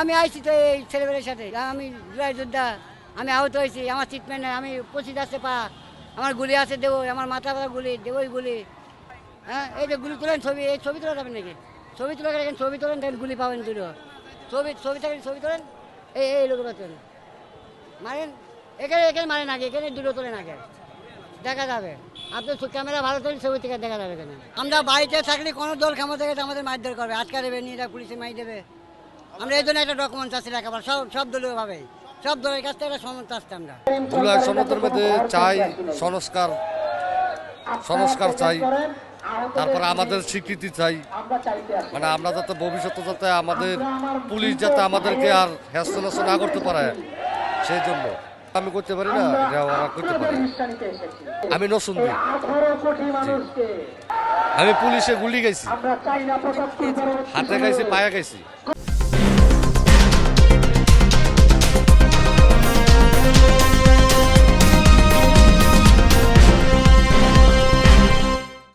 আমি আইছি তো এই ছেলেবেলের সাথে। আমি জুলাই যোদ্ধা, আমি আহত হয়েছি, আমার ট্রিটমেন্ট আমি পঁচিশ আছে পা, আমার গুলি আছে দেবো আমার মাথা ব্যথা গুলি, দেবই গুলি। হ্যাঁ এই যে গুলি তোলেন ছবি, এই ছবি তোলা যাবেন নাকি? ছবি তুলে গেলে ছবি তোলেন দেখেন গুলি পাবেন দুটো। ছবি ছবি থেকে ছবি তোলেন, এই এই লোকগুলো তোলেন। মারেন, এখানে এখানে মারেন আগে, এখানে দুটো তোলেন আগে। দেখা যাবে। আপনি ক্যামেরা ভালো তোলেন, ছবি থেকে দেখা যাবে এখানে। আমরা বাড়িতে থাকলে কোনো দল ক্ষমতা আমাদের মারধর করবে আটকা দেবে, নিয়ে পুলিশে মাই দেবে। আমরা এই জন্য একটা ডকুমেন্টস আছে লেখাপড়া সব সব দলীয় ভাবে। সব দলের কাছ থেকে একটা সমর্থ আসছে আমরা। জুলাই সনদের মধ্যে চাই, সংস্কার সংস্কার চাই, তারপরে আমাদের স্বীকৃতি চাই। মানে আমরা যাতে ভবিষ্যতে যাতে আমাদের পুলিশ যাতে আমাদেরকে আর হেস্তনেস্ত না করতে পারে, সেই জন্য। আমি করতে পারি না করতে পারে। আমি নসুন্দি। আমি পুলিশে গুলি গেছি হাতে গাইছি পায়ে গাইছি